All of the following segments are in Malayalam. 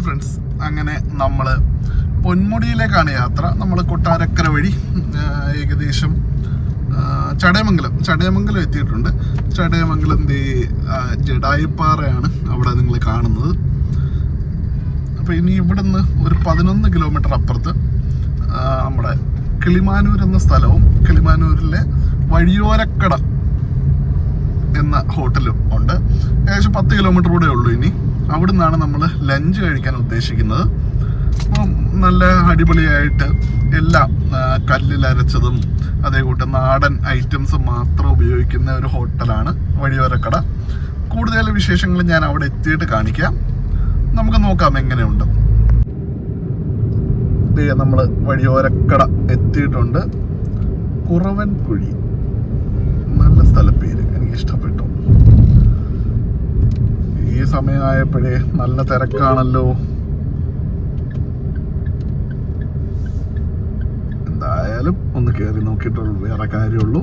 Hi friends. അങ്ങനെ നമ്മൾ പൊന്മുടിയിലേക്കാണ് യാത്ര. നമ്മൾ കൊട്ടാരക്കര വഴി ഏകദേശം ചടയമംഗലം. ചടയമംഗലം എത്തിയിട്ടുണ്ട്. ചടയമംഗലം ദേ ജഡായിപ്പാറയാണ് അവിടെ നിങ്ങൾ കാണുന്നത്. അപ്പോൾ ഇനി ഇവിടുന്ന് ഒരു പതിനൊന്ന് കിലോമീറ്റർ അപ്പുറത്ത് നമ്മുടെ കിളിമാനൂർ എന്ന സ്ഥലവും കിളിമാനൂരിലെ വഴിയോരക്കട എന്ന ഹോട്ടലും ഉണ്ട്. ഏകദേശം പത്ത് കിലോമീറ്റർ കൂടെ ഉള്ളൂ ഇനി. അവിടെ നിന്നാണ് നമ്മൾ ലഞ്ച് കഴിക്കാൻ ഉദ്ദേശിക്കുന്നത്. നല്ല അടിപൊളിയായിട്ട് എല്ലാം കല്ലിൽ അരച്ചതും അതേകൂട്ട് നാടൻ ഐറ്റംസ് മാത്രം ഉപയോഗിക്കുന്ന ഒരു ഹോട്ടലാണ് വഴിയോരക്കട. കൂടുതൽ വിശേഷങ്ങൾ ഞാൻ അവിടെ എത്തിയിട്ട് കാണിക്കാം. നമുക്ക് നോക്കാം എങ്ങനെയുണ്ട്. നമ്മൾ വഴിയോരക്കട എത്തിയിട്ടുണ്ട്. കുറവൻ കുഴി നല്ല സ്ഥലപ്പേര് എനിക്ക് ഇഷ്ടപ്പെട്ടു സമയമായപ്പോഴേ നല്ല തിരക്കാണല്ലോ. എന്തായാലും ഒന്ന് കയറി നോക്കിയിട്ടുള്ളൂ വേറെ കാര്യമുള്ളൂ.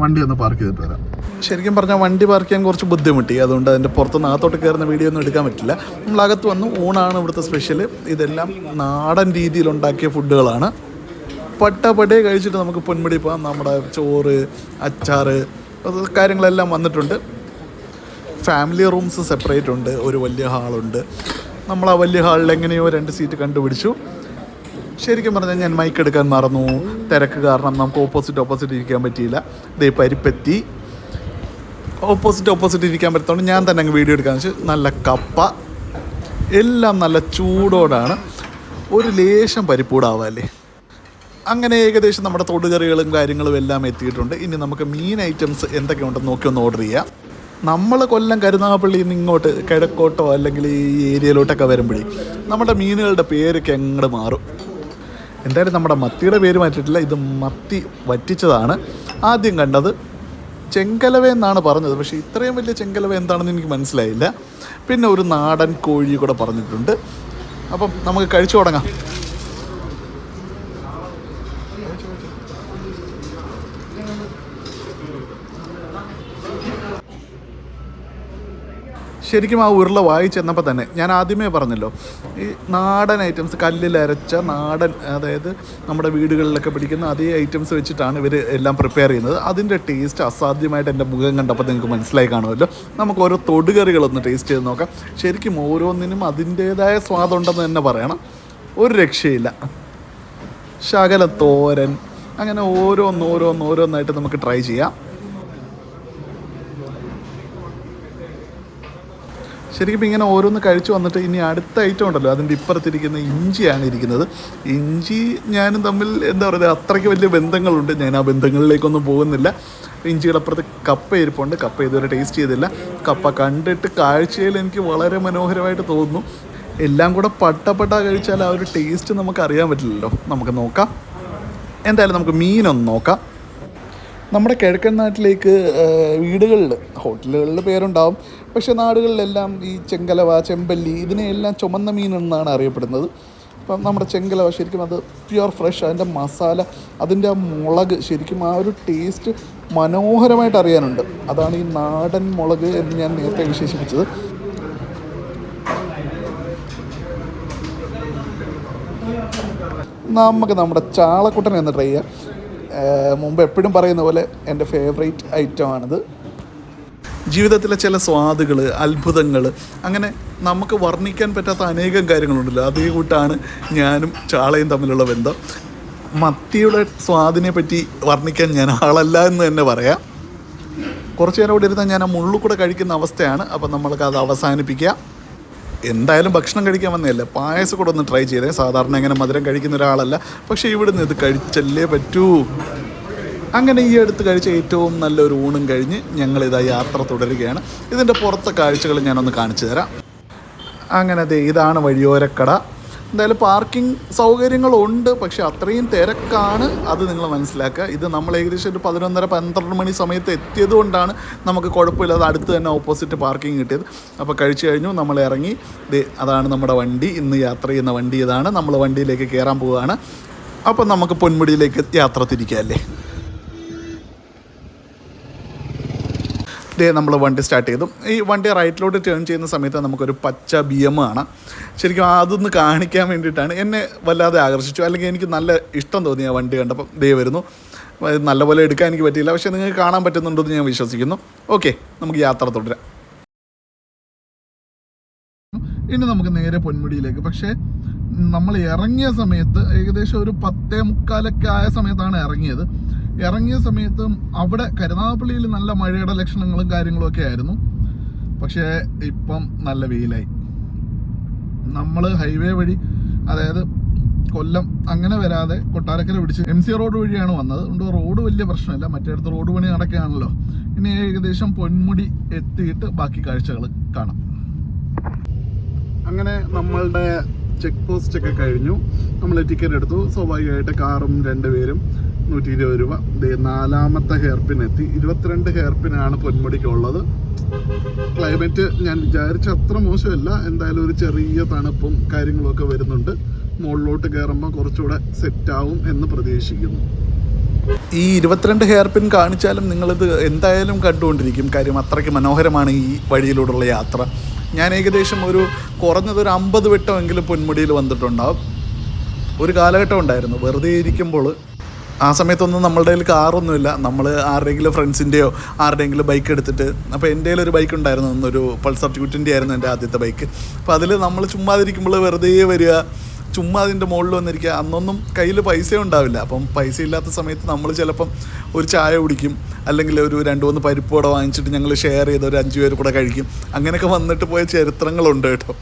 വണ്ടി ഒന്ന് പാർക്ക് ചെയ്തിട്ട് വരാം. ശരിക്കും പറഞ്ഞാൽ വണ്ടി പാർക്ക് ചെയ്യാൻ കുറച്ച് ബുദ്ധിമുട്ടി. അതുകൊണ്ട് അതിന്റെ പുറത്തുനിന്ന് അകത്തോട്ട് കയറുന്ന വീഡിയോ ഒന്നും എടുക്കാൻ പറ്റില്ല. നമ്മൾ അകത്ത് വന്നു ഊണാണ് ഇവിടുത്തെ സ്പെഷ്യൽ ഇതെല്ലാം നാടൻ രീതിയിൽ ഉണ്ടാക്കിയ ഫുഡുകളാണ് പട്ടപ്പട്ടേ കഴിച്ചിട്ട് നമുക്ക് പൊന്മുടി പോകാം നമ്മുടെ ചോറ് അച്ചാറ് കാര്യങ്ങളെല്ലാം വന്നിട്ടുണ്ട്. ഫാമിലി റൂംസ് സെപ്പറേറ്റ് ഉണ്ട്. ഒരു വലിയ ഹാളുണ്ട് നമ്മൾ ആ വലിയ ഹാളിൽ എങ്ങനെയോ രണ്ട് സീറ്റ് കണ്ടുപിടിച്ചു. ശരിക്കും പറഞ്ഞാൽ ഞാൻ മൈക്ക് എടുക്കാൻ മറന്നു. തിരക്ക് കാരണം നമുക്ക് ഓപ്പോസിറ്റ് ഓപ്പോസിറ്റ് ഇരിക്കാൻ പറ്റിയില്ല. ദേ പരിപ്പെത്തി. ഓപ്പോസിറ്റ് ഓപ്പോസിറ്റ് ഇരിക്കാൻ പറ്റത്തോണ്ട് ഞാൻ തന്നെ അങ്ങ് വീഡിയോ എടുക്കാന്ന് വെച്ചാൽ നല്ല കപ്പ. എല്ലാം നല്ല ചൂടോടാണ്. ഒരു ലേശം പരിപ്പൂടാവാല്ലേ അങ്ങനെ ഏകദേശം നമ്മുടെ തൊടുകറികളും കാര്യങ്ങളും എല്ലാം എത്തിയിട്ടുണ്ട്. ഇനി നമുക്ക് മീൻ ഐറ്റംസ് എന്തൊക്കെ ഉണ്ടെന്ന് നോക്കി ഒന്ന് ഓർഡർ ചെയ്യാം. നമ്മൾ കൊല്ലം കരുനാഗപ്പള്ളിയിൽ നിന്ന് ഇങ്ങോട്ട് കിഴക്കോട്ടോ അല്ലെങ്കിൽ ഈ ഏരിയയിലോട്ടൊക്കെ വരുമ്പോഴേ നമ്മുടെ മീനുകളുടെ പേരൊക്കെ അങ്ങോട്ട് മാറും. എന്തായാലും നമ്മുടെ മത്തിയുടെ പേര് മാറ്റിയിട്ടില്ല ഇത് മത്തി വറ്റിച്ചതാണ്. ആദ്യം കണ്ടത് ചെങ്കലവ എന്നാണ് പറഞ്ഞത് പക്ഷേ ഇത്രയും വലിയ ചെങ്കലവ എന്താണെന്ന് എനിക്ക് മനസ്സിലായില്ല. പിന്നെ ഒരു നാടൻ കോഴി കൂടെ പറഞ്ഞിട്ടുണ്ട്. അപ്പം നമുക്ക് കഴിച്ചു തുടങ്ങാം. ശരിക്കും ആ ഉരുള വായി ചെന്നപ്പോൾ തന്നെ ഞാൻ ആദ്യമേ പറഞ്ഞല്ലോ ഈ നാടൻ ഐറ്റംസ് കല്ലിലരച്ച നാടൻ അതായത് നമ്മുടെ വീടുകളിലൊക്കെ പിടിക്കുന്ന അതേ ഐറ്റംസ് വെച്ചിട്ടാണ് ഇവർ എല്ലാം പ്രിപ്പയർ ചെയ്യുന്നത്. അതിന്റെ ടേസ്റ്റ് അസാധ്യമായിട്ട് എന്റെ മുഖം കണ്ടപ്പോൾ നിങ്ങൾക്ക് മനസ്സിലായി കാണുമല്ലോ. നമുക്ക് ഓരോ തൊടുകറികളൊന്ന് ടേസ്റ്റ് ചെയ്ത് നോക്കാം. ശരിക്കും ഓരോന്നിനും അതിന്റേതായ സ്വാദുണ്ടെന്ന് തന്നെ പറയണം. ഒരു രക്ഷയില്ല. ശകല തോരൻ. അങ്ങനെ ഓരോന്നോരോന്നോരോന്നായിട്ട് നമുക്ക് ട്രൈ ചെയ്യാം. ശരിക്കും ഇങ്ങനെ ഓരോന്ന് കഴിച്ചു വന്നിട്ട് ഇനി അടുത്ത ഐറ്റം ഉണ്ടല്ലോ. അതിന്റെ ഇപ്പുറത്തിരിക്കുന്ന ഇഞ്ചിയാണ് ഇരിക്കുന്നത്. ഇഞ്ചി ഞാനും തമ്മിൽ എന്താ പറയുക അത്രയ്ക്ക് വലിയ ബന്ധങ്ങളുണ്ട്. ഞാൻ ആ ബന്ധങ്ങളിലേക്കൊന്നും പോകുന്നില്ല. ഇഞ്ചിയുടെ അപ്പുറത്ത് കപ്പ ഇരിപ്പുണ്ട്. കപ്പ ഇതുവരെ ടേസ്റ്റ് ചെയ്തില്ല. കപ്പ കണ്ടിട്ട് കാഴ്ചയിൽ എനിക്ക് വളരെ മനോഹരമായിട്ട് തോന്നുന്നു. എല്ലാം കൂടെ പട്ടപ്പട്ട കഴിച്ചാൽ ആ ഒരു ടേസ്റ്റ് നമുക്ക് അറിയാൻ പറ്റില്ലല്ലോ. നമുക്ക് നോക്കാം. എന്തായാലും നമുക്ക് മീനൊന്ന് നോക്കാം. നമ്മുടെ കിഴക്കൻ നാട്ടിലേക്ക് വീടുകളിൽ ഹോട്ടലുകളിൽ പേരുണ്ടാവും. പക്ഷേ നാടുകളിലെല്ലാം ഈ ചെങ്കലവ ചെമ്പല്ലി ഇതിനെയെല്ലാം ചുമന്ന മീൻ എന്നാണ് അറിയപ്പെടുന്നത്. അപ്പം നമ്മുടെ ചെങ്കലവ ശരിക്കും അത് പ്യുവർ ഫ്രഷ് അതിന്റെ മസാല അതിന്റെ ആ മുളക് ശരിക്കും ആ ഒരു ടേസ്റ്റ് മനോഹരമായിട്ട് അറിയാനുണ്ട്. അതാണ് ഈ നാടൻ മുളക് എന്ന് ഞാൻ നേരത്തെ വിശേഷിപ്പിച്ചത്. നമുക്ക് നമ്മുടെ ചാളക്കുട്ടൻ എന്ന് ട്രൈ ചെയ്യാം. മുമ്പ് എപ്പോഴും പറയുന്ന പോലെ എന്റെ ഫേവറേറ്റ് ഐറ്റമാണിത് ജീവിതത്തിലെ ചില സ്വാദുകൾ അത്ഭുതങ്ങൾ അങ്ങനെ നമുക്ക് വർണിക്കാൻ പറ്റാത്ത അനേകം കാര്യങ്ങളുണ്ടല്ലോ. അതേ കൂട്ടാണ് ഞാനും ചാളയും തമ്മിലുള്ള ബന്ധം. മത്തിയുടെ സ്വാദിനെ പറ്റി വർണിക്കാൻ ഞാൻ ആളല്ല എന്ന് തന്നെ പറയാം. കുറച്ചു നേരം കൂടി ഇരുന്നാൽ ഞാൻ ആ മുള്ളിൽ കൂടെ കഴിക്കുന്ന അവസ്ഥയാണ്. അപ്പം നമ്മൾക്ക് അത് അവസാനിപ്പിക്കാം. എന്തായാലും ഭക്ഷണം കഴിക്കാൻ വന്നതല്ലേ? പായസം കൂടെ ഒന്ന് ട്രൈ ചെയ്തേ. സാധാരണ ഇങ്ങനെ മധുരം കഴിക്കുന്ന ഒരാളല്ല. പക്ഷേ ഇവിടുന്ന് ഇത് കഴിച്ചല്ലേ പറ്റൂ. അങ്ങനെ ഈ അടുത്ത് കഴിച്ച ഏറ്റവും നല്ലൊരു ഊണും കഴിഞ്ഞ് ഞങ്ങളിതാ യാത്ര തുടരുകയാണ്. ഇതിന്റെ പുറത്തെ കാഴ്ചകൾ ഞാനൊന്ന് കാണിച്ചു തരാം. അങ്ങനെ ദേ ഇതാണ് വഴിയോരക്കട. എന്തായാലും പാർക്കിംഗ് സൗകര്യങ്ങളുണ്ട് പക്ഷേ അത്രയും തിരക്കാണ് അത് നിങ്ങൾ മനസ്സിലാക്കുക. ഇത് നമ്മൾ ഏകദേശം ഒരു പതിനൊന്നര പന്ത്രണ്ട് മണി സമയത്ത് എത്തിയത് കൊണ്ടാണ് നമുക്ക് കുഴപ്പമില്ലാതെ അടുത്ത് തന്നെ ഓപ്പോസിറ്റ് പാർക്കിംഗ് കിട്ടിയത്. അപ്പോൾ കഴിച്ചു കഴിഞ്ഞു നമ്മൾ ഇറങ്ങി. അതാണ് നമ്മുടെ വണ്ടി. ഇന്ന് യാത്ര ചെയ്യുന്ന വണ്ടി ഇതാണ്. നമ്മൾ വണ്ടിയിലേക്ക് കയറാൻ പോവുകയാണ്. അപ്പം നമുക്ക് പൊന്മുടിയിലേക്ക് യാത്ര തിരിക്കാം അല്ലേ? ദേ നമ്മൾ വണ്ടി സ്റ്റാർട്ട് ചെയ്തു. ഈ വണ്ടി റൈറ്റിലോട്ട് ടേൺ ചെയ്യുന്ന സമയത്ത് നമുക്കൊരു പച്ച ബി എം കാണാം. ശരിക്കും അതൊന്ന് കാണിക്കാൻ വേണ്ടിയിട്ടാണ് എന്നെ വല്ലാതെ ആകർഷിച്ചു. അല്ലെങ്കിൽ എനിക്ക് നല്ല ഇഷ്ടം തോന്നി ആ വണ്ടി കണ്ടപ്പോൾ ദേ വരുന്നു. നല്ലപോലെ എടുക്കാൻ എനിക്ക് പറ്റിയില്ല. പക്ഷേ നിങ്ങൾക്ക് കാണാൻ പറ്റുന്നുണ്ടെന്ന് ഞാൻ വിശ്വസിക്കുന്നു. ഓക്കെ നമുക്ക് യാത്ര തുടരാം. ഇനി നമുക്ക് നേരെ പൊന്മുടിയിലേക്ക്. പക്ഷേ നമ്മൾ ഇറങ്ങിയ സമയത്ത് ഏകദേശം ഒരു പത്തേ മുക്കാലൊക്കെ ആയ സമയത്താണ് ഇറങ്ങിയത്. ഇറങ്ങിയ സമയത്തും അവിടെ കരുനാഗപ്പള്ളിയിൽ നല്ല മഴയുടെ ലക്ഷണങ്ങളും കാര്യങ്ങളും ഒക്കെ ആയിരുന്നു. പക്ഷേ ഇപ്പം നല്ല വെയിലായി. നമ്മൾ ഹൈവേ വഴി അതായത് കൊല്ലം അങ്ങനെ വരാതെ കൊട്ടാരക്കര പിടിച്ച് എം സി റോഡ് വഴിയാണ് വന്നത്. അതുകൊണ്ട് റോഡ് വലിയ പ്രശ്നമില്ല. മറ്റേടത്ത് റോഡ് പണി നടക്കുകയാണല്ലോ. ഇനി ഏകദേശം പൊന്മുടി എത്തിയിട്ട് ബാക്കി കാഴ്ചകൾ കാണാം. അങ്ങനെ നമ്മളുടെ ചെക്ക് പോസ്റ്റ് ഒക്കെ കഴിഞ്ഞു. നമ്മൾ ടിക്കറ്റ് എടുത്തു. സ്വാഭാവികമായിട്ട് കാറും രണ്ടുപേരും നൂറ്റി ഇരുപത് രൂപ നാലാമത്തെ ഹെയർ പിൻ എത്തി ഇരുപത്തിരണ്ട് ഹെയർ പിനാണ് പൊന്മുടിക്കുള്ളത്. ക്ലൈമറ്റ് ഞാൻ വിചാരിച്ച അത്ര മോശമല്ല. എന്തായാലും ഒരു ചെറിയ തണുപ്പും കാര്യങ്ങളൊക്കെ വരുന്നുണ്ട്. മുകളിലോട്ട് കയറുമ്പോൾ കുറച്ചുകൂടെ സെറ്റാവും എന്ന് പ്രതീക്ഷിക്കുന്നു. ഈ ഇരുപത്തിരണ്ട് ഹെയർ പിൻ കാണിച്ചാലും നിങ്ങളിത് എന്തായാലും കണ്ടുകൊണ്ടിരിക്കും. കാര്യം അത്രയ്ക്ക് മനോഹരമാണ് ഈ വഴിയിലൂടെയുള്ള യാത്ര. ഞാൻ ഏകദേശം ഒരു കുറഞ്ഞത് ഒരു അമ്പത് വട്ടമെങ്കിലും പൊന്മുടിയിൽ വന്നിട്ടുണ്ടാവും. ഒരു കാലഘട്ടം ഉണ്ടായിരുന്നു. വെറുതെ ഇരിക്കുമ്പോൾ ആ സമയത്തൊന്നും നമ്മളുടെ കയ്യിൽ കാറൊന്നുമില്ല. നമ്മൾ ആരുടെയെങ്കിലും ഫ്രണ്ട്സിന്റെയോ ആരുടെയെങ്കിലും ബൈക്ക് എടുത്തിട്ട്. അപ്പോൾ എന്റെ കയ്യിൽ ഒരു ബൈക്ക് ഉണ്ടായിരുന്നു. അന്നൊരു പൾസർ ട്യൂട്ടിന്റെ ആയിരുന്നു എന്റെ ആദ്യത്തെ ബൈക്ക് അപ്പോൾ അതിൽ നമ്മൾ ചുമ്മാതിരിക്കുമ്പോൾ വെറുതെ വരിക. ചുമ്മാ അതിന്റെ മുകളിൽ വന്നിരിക്കുക. അന്നൊന്നും കയ്യിൽ പൈസ ഉണ്ടാവില്ല. അപ്പം പൈസ ഇല്ലാത്ത സമയത്ത് നമ്മൾ ചിലപ്പം ഒരു ചായ കുടിക്കും. അല്ലെങ്കിൽ ഒരു രണ്ട് മൂന്ന് പരിപ്പ് കൂടെ വാങ്ങിച്ചിട്ട് ഞങ്ങൾ ഷെയർ ചെയ്ത് ഒരു അഞ്ച് പേര് കൂടെ കഴിക്കും. അങ്ങനെയൊക്കെ വന്നിട്ട് പോയ ചരിത്രങ്ങളുണ്ട് കേട്ടോ.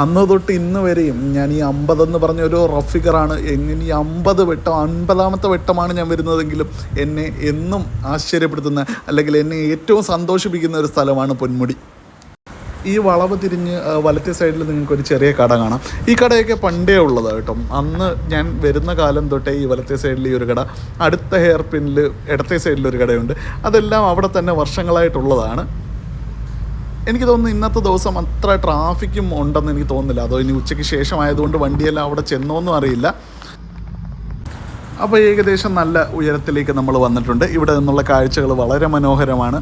അന്ന് തൊട്ട് ഇന്ന് വരെയും ഞാൻ ഈ അമ്പതെന്ന് പറഞ്ഞ ഒരു റഫിഗറാണ് ഫിഗറാണ്. എങ്ങനെ ഈ അമ്പത് വെട്ടം അൻപതാമത്തെ വെട്ടമാണ് ഞാൻ വരുന്നതെങ്കിലും എന്നെ എന്നും ആശ്ചര്യപ്പെടുത്തുന്ന അല്ലെങ്കിൽ എന്നെ ഏറ്റവും സന്തോഷിപ്പിക്കുന്ന ഒരു സ്ഥലമാണ് പൊന്മുടി. ഈ വളവ് തിരിഞ്ഞ് വലത്തെ സൈഡിൽ നിങ്ങൾക്ക് ഒരു ചെറിയ കട കാണാം. ഈ കടയൊക്കെ പണ്ടേ ഉള്ളതാണ് കേട്ടോ. അന്ന് ഞാൻ വരുന്ന കാലം തൊട്ടേ ഈ വലത്തെ സൈഡിൽ ഈ ഒരു കട. അടുത്ത ഹെയർ പിന്നിൽ ഇടത്തെ സൈഡിൽ ഒരു കടയുണ്ട്. അതെല്ലാം അവിടെ തന്നെ വർഷങ്ങളായിട്ടുള്ളതാണ്. എനിക്ക് തോന്നുന്നു ഇന്നത്തെ ദിവസം അത്ര ട്രാഫിക്കും ഉണ്ടെന്ന് എനിക്ക് തോന്നുന്നില്ല. അതോ ഇനി ഉച്ചയ്ക്ക് ശേഷമായതുകൊണ്ട് വണ്ടിയെല്ലാം അവിടെ ചെന്നോന്നും അറിയില്ല. അപ്പോൾ ഏകദേശം നല്ല ഉയരത്തിലേക്ക് നമ്മൾ വന്നിട്ടുണ്ട്. ഇവിടെ നിന്നുള്ള കാഴ്ചകൾ വളരെ മനോഹരമാണ്.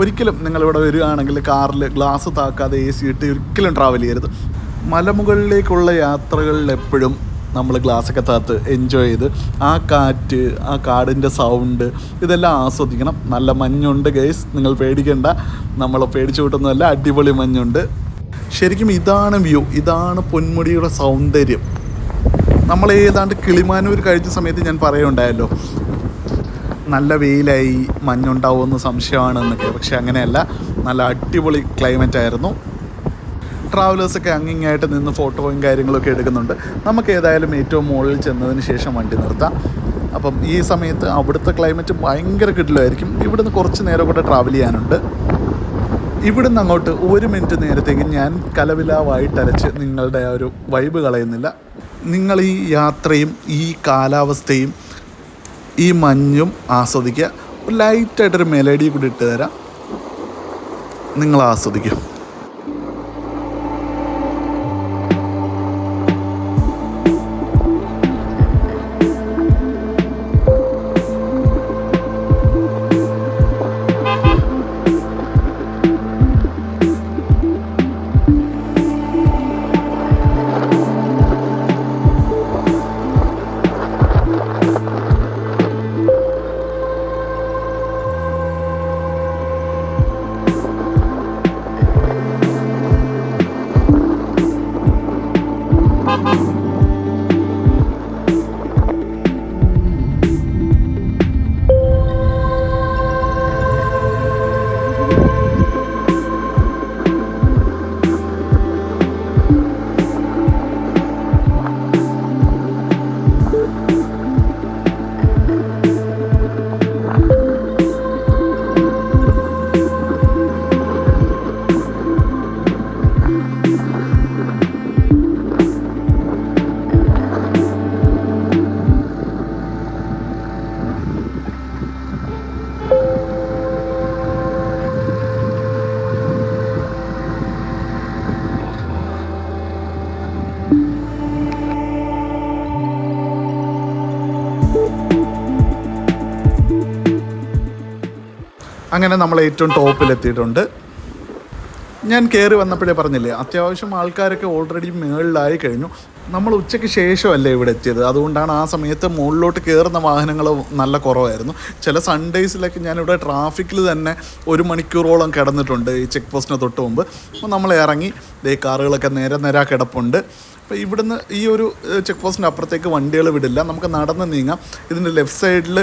ഒരിക്കലും നിങ്ങളിവിടെ വരികയാണെങ്കിൽ കാറിൽ ഗ്ലാസ് താക്കാതെ എ സി ഇട്ട് ഒരിക്കലും ട്രാവൽ ചെയ്യരുത്. മലമുകളിലേക്കുള്ള യാത്രകളിൽ എപ്പോഴും നമ്മൾ ഗ്ലാസ്സൊക്കെ താത്ത് എൻജോയ് ചെയ്ത് ആ കാറ്റ് ആ കാടിന്റെ സൗണ്ട് ഇതെല്ലാം ആസ്വദിക്കണം. നല്ല മഞ്ഞുണ്ട് ഗൈസ് നിങ്ങൾ പേടിക്കേണ്ട. നമ്മൾ പേടിച്ചു വിട്ടൊന്നുമല്ല അടിപൊളി മഞ്ഞുണ്ട്. ശരിക്കും ഇതാണ് വ്യൂ ഇതാണ് പൊന്മുടിയുടെ സൗന്ദര്യം. നമ്മൾ ഏതാണ്ട് കിളിമാനൂർ കഴിച്ച സമയത്ത് ഞാൻ പറയുണ്ടായല്ലോ നല്ല വെയിലായി മഞ്ഞുണ്ടാവുമെന്ന് സംശയമാണെന്നൊക്കെ. പക്ഷെ അങ്ങനെയല്ല. നല്ല അടിപൊളി ക്ലൈമറ്റ് ആയിരുന്നു. ട്രാവലേഴ്സൊക്കെ അങ്ങിങ്ങായിട്ട് നിന്ന് ഫോട്ടോയും കാര്യങ്ങളൊക്കെ എടുക്കുന്നുണ്ട്. നമുക്ക് ഏതായാലും ഏറ്റവും മുകളിൽ ചെന്നതിന് ശേഷം വണ്ടി നിർത്താം. അപ്പം ഈ സമയത്ത് അവിടുത്തെ ക്ലൈമറ്റ് ഭയങ്കര കിട്ടിലായിരിക്കും ഇവിടുന്ന് കുറച്ച് നേരം കൂടെ ട്രാവൽ ചെയ്യാനുണ്ട്. ഇവിടുന്ന് അങ്ങോട്ട് ഒരു മിനിറ്റ് നേരത്തേക്ക് ഞാൻ കലവിലാവായിട്ടരച്ച് നിങ്ങളുടെ ആ ഒരു വൈബ് കളയുന്നില്ല. നിങ്ങൾ ഈ യാത്രയും ഈ കാലാവസ്ഥയും ഈ മഞ്ഞും ആസ്വദിക്കുക. ലൈറ്റായിട്ടൊരു മെലഡി കൂടി ഇട്ട് തരാം. നിങ്ങൾ ആസ്വദിക്കും. അങ്ങനെ നമ്മൾ ഏറ്റവും ടോപ്പിലെത്തിയിട്ടുണ്ട്. ഞാൻ കയറി വന്നപ്പോഴേ പറഞ്ഞില്ലേ അത്യാവശ്യം ആൾക്കാരൊക്കെ ഓൾറെഡി മുകളിലായി കഴിഞ്ഞു. നമ്മൾ ഉച്ചയ്ക്ക് ശേഷമല്ലേ ഇവിടെ എത്തിയത്? അതുകൊണ്ടാണ് ആ സമയത്ത് മുകളിലോട്ട് കയറുന്ന വാഹനങ്ങൾ നല്ല കുറവായിരുന്നു. ചില സൺഡേയ്സിലൊക്കെ ഞാനിവിടെ ട്രാഫിക്കിൽ തന്നെ ഒരു മണിക്കൂറോളം കിടന്നിട്ടുണ്ട് ഈ ചെക്ക് പോസ്റ്റിന് തൊട്ട് മുമ്പ്. അപ്പോൾ നമ്മൾ ഇറങ്ങി ദേ കാറുകളൊക്കെ നേരെ നേരെ കിടപ്പുണ്ട്. അപ്പോൾ ഇവിടുന്ന് ഈ ഒരു ചെക്ക് പോസ്റ്റിന്റെ അപ്പുറത്തേക്ക് വണ്ടികൾ വിടില്ല. നമുക്ക് നടന്ന് നീങ്ങാം. ഇതിന്റെ ലെഫ്റ്റ് സൈഡിൽ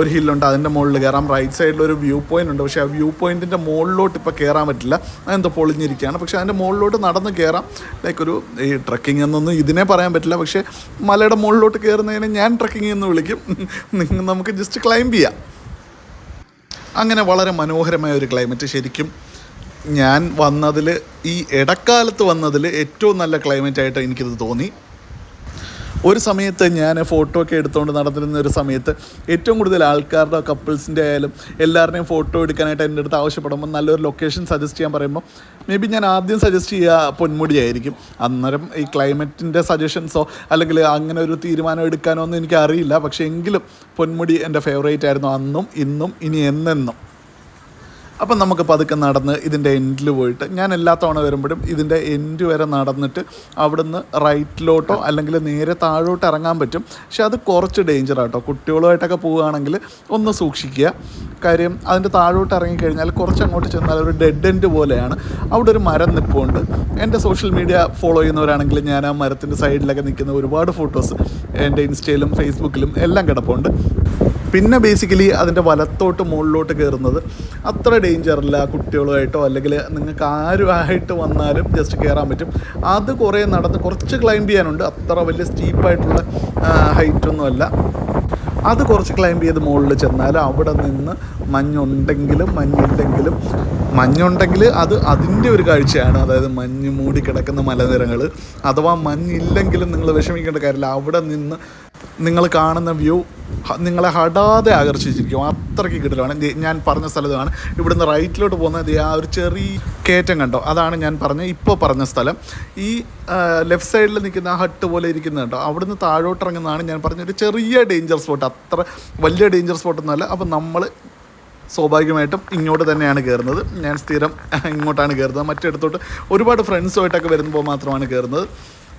ഒരു ഹില്ലുണ്ട് അതിന്റെ മുകളിൽ കയറാം. റൈറ്റ് സൈഡിൽ ഒരു വ്യൂ പോയിന്റ് ഉണ്ട്. പക്ഷേ ആ വ്യൂ പോയിന്റിന്റെ മുകളിലോട്ട് ഇപ്പോൾ കയറാൻ പറ്റില്ല. അതെന്തോ പൊളിഞ്ഞിരിക്കുകയാണ്. പക്ഷേ അതിന്റെ മുകളിലോട്ട് നടന്ന് കയറാം. ലൈക്ക് ഒരു ഈ ട്രക്കിംഗ് എന്നൊന്നും ഇതിനെ പറയാൻ പറ്റില്ല. പക്ഷേ മലയുടെ മുകളിലോട്ട് കയറുന്നതിനെ ഞാൻ ട്രക്കിംഗ് എന്ന് വിളിക്കും. നമുക്ക് ജസ്റ്റ് ക്ലൈംബ് ചെയ്യാം. അങ്ങനെ വളരെ മനോഹരമായ ഒരു ക്ലൈമറ്റ് ശരിക്കും ഞാൻ വന്നതിൽ ഈ ഇടക്കാലത്ത് വന്നതിൽ ഏറ്റവും നല്ല ക്ലൈമറ്റ് ആയിട്ട് എനിക്കിത് തോന്നി. ഒരു സമയത്ത് ഞാൻ ഫോട്ടോ ഒക്കെ എടുത്തുകൊണ്ട് നടന്നിരുന്ന ഒരു സമയത്ത് ഏറ്റവും കൂടുതൽ ആൾക്കാരുടെ കപ്പിൾസിന്റെ ആയാലും എല്ലാവരുടെയും ഫോട്ടോ എടുക്കാനായിട്ട് എന്റെ അടുത്ത് ആവശ്യപ്പെടുമ്പോൾ നല്ലൊരു ലൊക്കേഷൻ സജസ്റ്റ് ചെയ്യാൻ പറയുമ്പോൾ മേ ബി ഞാൻ ആദ്യം സജസ്റ്റ് ചെയ്യുക പൊന്മുടി ആയിരിക്കും. അന്നേരം ഈ ക്ലൈമറ്റിന്റെ സജഷൻസോ അല്ലെങ്കിൽ അങ്ങനെ ഒരു തീരുമാനം എടുക്കാനോ ഒന്നും എനിക്ക് അറിയില്ല പക്ഷേ എങ്കിലും പൊന്മുടി എന്റെ ഫേവറേറ്റ് ആയിരുന്നു അന്നും ഇന്നും ഇനി എന്നെന്നും. അപ്പം നമുക്ക് പതുക്കെ നടന്ന് ഇതിന്റെ എൻഡിൽ പോയിട്ട് ഞാൻ എല്ലാ തവണ വരുമ്പോഴും ഇതിന്റെ എൻഡ് വരെ നടന്നിട്ട് അവിടുന്ന് റൈറ്റിലോട്ടോ അല്ലെങ്കിൽ നേരെ താഴോട്ട് ഇറങ്ങാൻ പറ്റും. പക്ഷെ അത് കുറച്ച് ഡേഞ്ചർ ആട്ടോ. കുട്ടികളുമായിട്ടൊക്കെ പോവുകയാണെങ്കിൽ ഒന്ന് സൂക്ഷിക്കുക. കാര്യം അതിന്റെ താഴോട്ട് ഇറങ്ങിക്കഴിഞ്ഞാൽ കുറച്ച് അങ്ങോട്ട് ചെന്നാൽ ഒരു ഡെഡ് എൻഡ് പോലെയാണ്. അവിടെ ഒരു മരം നിൽപ്പുണ്ട് എന്റെ സോഷ്യൽ മീഡിയ ഫോളോ ചെയ്യുന്നവരാണെങ്കിൽ ഞാൻ ആ മരത്തിന്റെ സൈഡിലൊക്കെ നിൽക്കുന്ന ഒരുപാട് ഫോട്ടോസ് എന്റെ ഇൻസ്റ്റയിലും ഫേസ്ബുക്കിലും എല്ലാം കിടപ്പുണ്ട്. പിന്നെ ബേസിക്കലി അതിന്റെ വലത്തോട്ട് മുകളിലോട്ട് കയറുന്നത് അത്ര ഡേഞ്ചറില്ല കുട്ടികളുമായിട്ടോ അല്ലെങ്കിൽ നിങ്ങൾക്ക് ആരുമായിട്ട് വന്നാലും ജസ്റ്റ് കയറാൻ പറ്റും. അത് കുറേ നടന്ന് കുറച്ച് ക്ലൈംബ് ചെയ്യാനുണ്ട്. അത്ര വലിയ സ്റ്റീപ്പായിട്ടുള്ള ഹൈറ്റൊന്നുമല്ല അത് കുറച്ച് ക്ലൈംബ് ചെയ്ത് മുകളിൽ ചെന്നാൽ അവിടെ നിന്ന് മഞ്ഞുണ്ടെങ്കിലും മഞ്ഞില്ലെങ്കിലും മഞ്ഞുണ്ടെങ്കിൽ അത് അതിന്റെ ഒരു കാഴ്ചയാണ്. അതായത് മഞ്ഞ് മൂടി കിടക്കുന്ന മലനിരകൾ അഥവാ മഞ്ഞില്ലെങ്കിലും നിങ്ങൾ വിഷമിക്കേണ്ട കാര്യമില്ല. അവിടെ നിന്ന് നിങ്ങൾ കാണുന്ന വ്യൂ നിങ്ങളെ ഹടാതെ ആകർഷിച്ചിരിക്കും. അത്രയ്ക്ക് കിട്ടലാണ് ഞാൻ പറഞ്ഞ സ്ഥലമാണ് ഇവിടുന്ന് റൈറ്റിലോട്ട് പോകുന്നത് ആ ഒരു ചെറിയ കയറ്റം കണ്ടോ? അതാണ് ഞാൻ പറഞ്ഞ ഇപ്പോൾ പറഞ്ഞ സ്ഥലം. ഈ ലെഫ്റ്റ് സൈഡിൽ നിൽക്കുന്ന ആ ഹട്ട് പോലെ ഇരിക്കുന്നത് കേട്ടോ അവിടുന്ന് താഴോട്ട് ഇറങ്ങുന്നതാണ് ഞാൻ പറഞ്ഞ ഒരു ചെറിയ ഡേഞ്ചർ സ്പോട്ട് അത്ര വലിയ ഡേഞ്ചർ സ്പോട്ടൊന്നുമല്ല അപ്പം നമ്മൾ സ്വാഭാവികമായിട്ടും ഇങ്ങോട്ട് തന്നെയാണ് കയറുന്നത്. ഞാൻ സ്ഥിരം ഇങ്ങോട്ടാണ് കയറുന്നത്. മറ്റിടത്തോട്ട് ഒരുപാട് ഫ്രണ്ട്സുമായിട്ടൊക്കെ വരുമ്പോൾ മാത്രമാണ് കയറുന്നത്.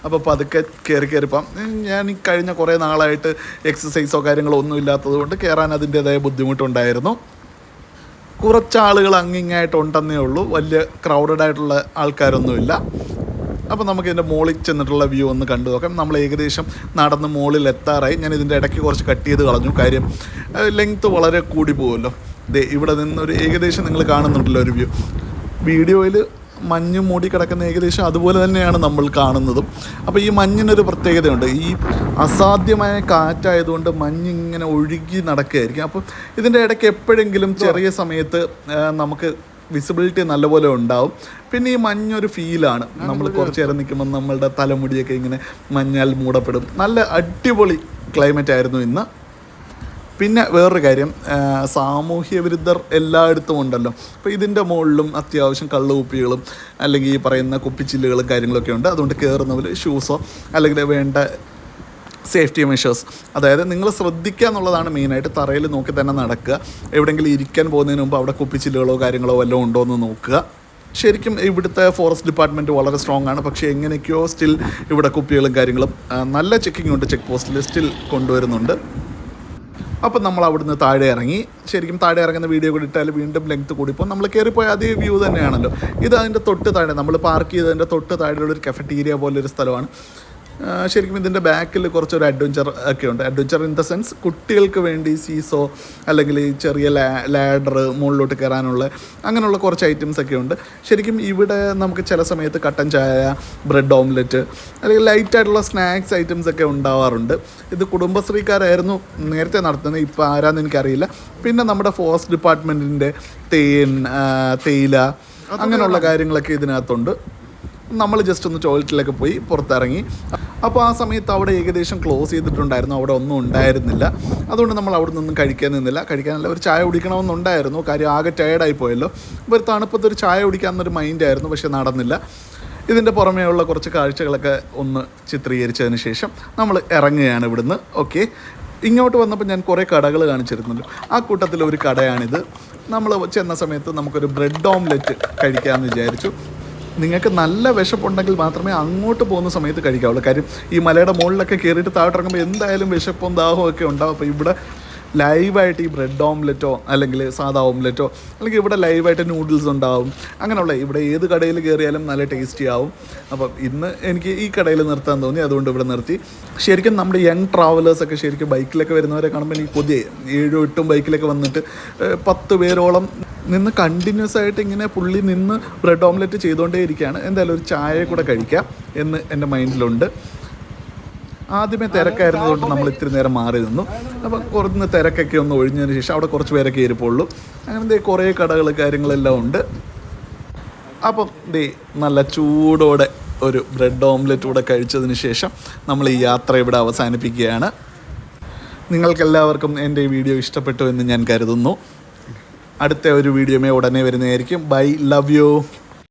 അപ്പോൾ പതുക്കെ കയറി കയറിപ്പം ഞാൻ ഈ കഴിഞ്ഞ കുറേ നാളായിട്ട് എക്സസൈസോ കാര്യങ്ങളോ ഒന്നും ഇല്ലാത്തത് കൊണ്ട് കയറാൻ അതിന്റേതായ ബുദ്ധിമുട്ടുണ്ടായിരുന്നു. കുറച്ച് ആളുകൾ അങ്ങിങ്ങായിട്ട് ഉണ്ടെന്നേ ഉള്ളൂ. വലിയ ക്രൗഡഡ് ആയിട്ടുള്ള ആൾക്കാരൊന്നുമില്ല. അപ്പോൾ നമുക്ക് ഇതിന്റെ മുകളിൽ ചെന്നിട്ടുള്ള വ്യൂ ഒന്ന് കണ്ടു നോക്കാം. നമ്മൾ ഏകദേശം നടന്ന് മുകളിൽ എത്താറായി. ഞാൻ ഇതിന്റെ ഇടയ്ക്ക് കുറച്ച് കട്ട് ചെയ്ത് കളഞ്ഞു. കാര്യം ലെങ്ത്ത് വളരെ കൂടി പോകുമല്ലോ ദേ ഇവിടെ നിന്നൊരു ഏകദേശം നിങ്ങൾ കാണുന്നുണ്ടല്ലോ ഒരു വ്യൂ വീഡിയോയിൽ മഞ്ഞ് മൂടി കിടക്കുന്ന ഏകദേശം അതുപോലെ തന്നെയാണ് നമ്മൾ കാണുന്നതും. അപ്പോൾ ഈ മഞ്ഞിനൊരു പ്രത്യേകതയുണ്ട്. ഈ അസാധ്യമായ കാറ്റായതുകൊണ്ട് മഞ്ഞിങ്ങനെ ഒഴുകി നടക്കുകയായിരിക്കും. അപ്പോൾ ഇതിന്റെ ഇടയ്ക്ക് എപ്പോഴെങ്കിലും ചെറിയ സമയത്ത് നമുക്ക് വിസിബിലിറ്റി നല്ലപോലെ ഉണ്ടാവും. പിന്നെ ഈ മഞ്ഞൊരു ഫീലാണ്. നമ്മൾ കുറച്ച് നേരം നിൽക്കുമ്പോൾ നമ്മളുടെ തലമുടിയൊക്കെ ഇങ്ങനെ മഞ്ഞാൽ മൂടപ്പെടും. നല്ല അടിപൊളി ക്ലൈമറ്റ് ആയിരുന്നു ഇന്ന്. പിന്നെ വേറൊരു കാര്യം സാമൂഹ്യ വിരുദ്ധർ എല്ലായിടത്തും ഉണ്ടല്ലോ. അപ്പോൾ ഇതിന്റെ മുകളിലും അത്യാവശ്യം കള്ളുകുപ്പികളും അല്ലെങ്കിൽ ഈ പറയുന്ന കുപ്പിച്ചില്ലുകളും കാര്യങ്ങളൊക്കെ ഉണ്ട്. അതുകൊണ്ട് കയറുന്നവർ ഷൂസോ അല്ലെങ്കിൽ വേണ്ട സേഫ്റ്റി മെഷേഴ്സ് അതായത് നിങ്ങൾ ശ്രദ്ധിക്കുക എന്നുള്ളതാണ് മെയിനായിട്ട് തറയിൽ നോക്കി തന്നെ നടക്കുക. എവിടെയെങ്കിലും ഇരിക്കാൻ പോകുന്നതിന് മുമ്പ് അവിടെ കുപ്പിച്ചില്ലുകളോ കാര്യങ്ങളോ വല്ലതും ഉണ്ടോ എന്ന് നോക്കുക. ശരിക്കും ഇവിടുത്തെ ഫോറസ്റ്റ് ഡിപ്പാർട്ട്മെന്റ് വളരെ സ്ട്രോങ് ആണ്. പക്ഷേ എങ്ങനെയൊക്കെയോ സ്റ്റിൽ ഇവിടെ കുപ്പികളും കാര്യങ്ങളും നല്ല ചെക്കിംഗ് ഉണ്ട് ചെക്ക് പോസ്റ്റിൽ സ്റ്റിൽ കൊണ്ടുവരുന്നുണ്ട്. അപ്പം നമ്മൾ അവിടുന്ന് താഴെ ഇറങ്ങി. ശരിക്കും താഴെ ഇറങ്ങുന്ന വീഡിയോ കൂടി ഇട്ടാൽ വീണ്ടും ലെങ്ത് കൂടിപ്പോൾ നമ്മൾ കയറിപ്പോയ അതേ വ്യൂ തന്നെയാണല്ലോ. ഇത് അതിന്റെ തൊട്ട് താഴെ നമ്മൾ പാർക്ക് ചെയ്തതിന്റെ തൊട്ട് താഴെയുള്ള ഒരു കഫറ്റീരിയ പോലൊരു സ്ഥലമാണ്. ശരിക്കും ഇതിന്റെ ബാക്കിൽ കുറച്ചൊരു അഡ്വഞ്ചർ ഒക്കെ ഉണ്ട്. അഡ്വഞ്ചർ ഇൻ ദ സെൻസ് കുട്ടികൾക്ക് വേണ്ടി സീസോ അല്ലെങ്കിൽ ചെറിയ ലാ ലാഡർ മുകളിലോട്ട് കയറാനുള്ള അങ്ങനെയുള്ള കുറച്ച് ഐറ്റംസ് ഒക്കെ ഉണ്ട്. ശരിക്കും ഇവിടെ നമുക്ക് ചില സമയത്ത് കട്ടൻ ചായ ബ്രെഡ് ഓംലെറ്റ് അല്ലെങ്കിൽ ലൈറ്റ് ആയിട്ടുള്ള സ്നാക്സ് ഐറ്റംസ് ഒക്കെ ഉണ്ടാവാറുണ്ട്. ഇത് കുടുംബശ്രീക്കാരായിരുന്നു നേരത്തെ നടത്തുന്നത് ഇപ്പോൾ ആരാന്ന് എനിക്കറിയില്ല. പിന്നെ നമ്മുടെ ഫോറസ്റ്റ് ഡിപ്പാർട്ട്മെന്റിന്റെ തേൻ തേയില അങ്ങനെയുള്ള കാര്യങ്ങളൊക്കെ ഇതിനകത്തുണ്ട്. നമ്മൾ ജസ്റ്റ് ഒന്ന് ടോയ്ലറ്റിലൊക്കെ പോയി പുറത്തിറങ്ങി. അപ്പോൾ ആ സമയത്ത് അവിടെ ഏകദേശം ക്ലോസ് ചെയ്തിട്ടുണ്ടായിരുന്നു. അവിടെ ഒന്നും ഉണ്ടായിരുന്നില്ല. അതുകൊണ്ട് നമ്മൾ അവിടെ നിന്നും കഴിക്കാൻ നിന്നില്ല. കഴിക്കാനല്ല ഒരു ചായ കുടിക്കണമെന്നുണ്ടായിരുന്നു കാര്യം ആകെ ടയേർഡായി പോയല്ലോ. അപ്പോൾ ഒരു തണുപ്പത്ത് ഒരു ചായ കുടിക്കാമെന്നൊരു മൈൻഡായിരുന്നു പക്ഷേ നടന്നില്ല. ഇതിന്റെ പുറമേയുള്ള കുറച്ച് കാഴ്ചകളൊക്കെ ഒന്ന് ചിത്രീകരിച്ചതിന് ശേഷം നമ്മൾ ഇറങ്ങുകയാണ് ഇവിടുന്ന്. ഓക്കെ ഇങ്ങോട്ട് വന്നപ്പോൾ ഞാൻ കുറേ കടകൾ കാണിച്ചിരുന്നുണ്ട്. ആ കൂട്ടത്തിൽ ഒരു കടയാണിത്. നമ്മൾ ചെന്ന സമയത്ത് നമുക്കൊരു ബ്രെഡ് ഓംലെറ്റ് കഴിക്കാമെന്ന് വിചാരിച്ചു. നിങ്ങൾക്ക് നല്ല വിശപ്പുണ്ടെങ്കിൽ മാത്രമേ അങ്ങോട്ട് പോകുന്ന സമയത്ത് കഴിക്കാവുള്ളൂ. കാര്യം ഈ മലയുടെ മുകളിലൊക്കെ കയറിയിട്ട് താഴോട്ടിറങ്ങുമ്പോൾ എന്തായാലും വിശപ്പും ദാഹവും ഒക്കെ ഉണ്ടാവും. അപ്പോൾ ഇവിടെ ലൈവായിട്ട് ഈ ബ്രെഡ് ഓംലെറ്റോ അല്ലെങ്കിൽ സാധാ ഓംലെറ്റോ അല്ലെങ്കിൽ ഇവിടെ ലൈവായിട്ട് നൂഡിൽസ് ഉണ്ടാവും. അങ്ങനെയുള്ള ഇവിടെ ഏത് കടയിൽ കയറിയാലും നല്ല ടേസ്റ്റി ആവും. അപ്പം ഇന്ന് എനിക്ക് ഈ കടയിൽ നിർത്താൻ തോന്നി അതുകൊണ്ട് ഇവിടെ നിർത്തി. ശരിക്കും നമ്മുടെ യങ് ട്രാവലേഴ്സൊക്കെ ശരിക്കും ബൈക്കിലൊക്കെ വരുന്നവരെ കാണുമ്പോൾ എനിക്ക് പുതിയ ഏഴും എട്ടും ബൈക്കിലൊക്കെ വന്നിട്ട് പത്ത് പേരോളം നിന്ന് കണ്ടിന്യൂസ് ആയിട്ട് ഇങ്ങനെ പുള്ളി നിന്ന് ബ്രെഡ് ഓംലെറ്റ് ചെയ്തുകൊണ്ടേ ഇരിക്കുകയാണ് എന്തായാലും ഒരു ചായ കൂടെ കഴിക്കാം എന്ന് എന്റെ മൈൻഡിലുണ്ട് ആദ്യമേ തിരക്കായിരുന്നതുകൊണ്ട് നമ്മൾ ഇത്തിരി നേരം മാറി നിന്നു. അപ്പോൾ കുറഞ്ഞ തിരക്കൊക്കെ ഒന്ന് ഒഴിഞ്ഞതിന് ശേഷം അവിടെ കുറച്ച് പേരൊക്കെ ഇരിപ്പുള്ളൂ. അങ്ങനെ ദേ കുറേ കടകൾ കാര്യങ്ങളെല്ലാം ഉണ്ട്. അപ്പം ദേ നല്ല ചൂടോടെ ഒരു ബ്രെഡ് ഓംലെറ്റ് കൂടെ കഴിച്ചതിന് ശേഷം നമ്മൾ ഈ യാത്ര ഇവിടെ അവസാനിപ്പിക്കുകയാണ്. നിങ്ങൾക്കെല്ലാവർക്കും എന്റെ ഈ വീഡിയോ ഇഷ്ടപ്പെട്ടു എന്ന് ഞാൻ കരുതുന്നു. അടുത്ത ഒരു വീഡിയോമേ ഉടനെ വരുന്നതായിരിക്കും. Bye love you.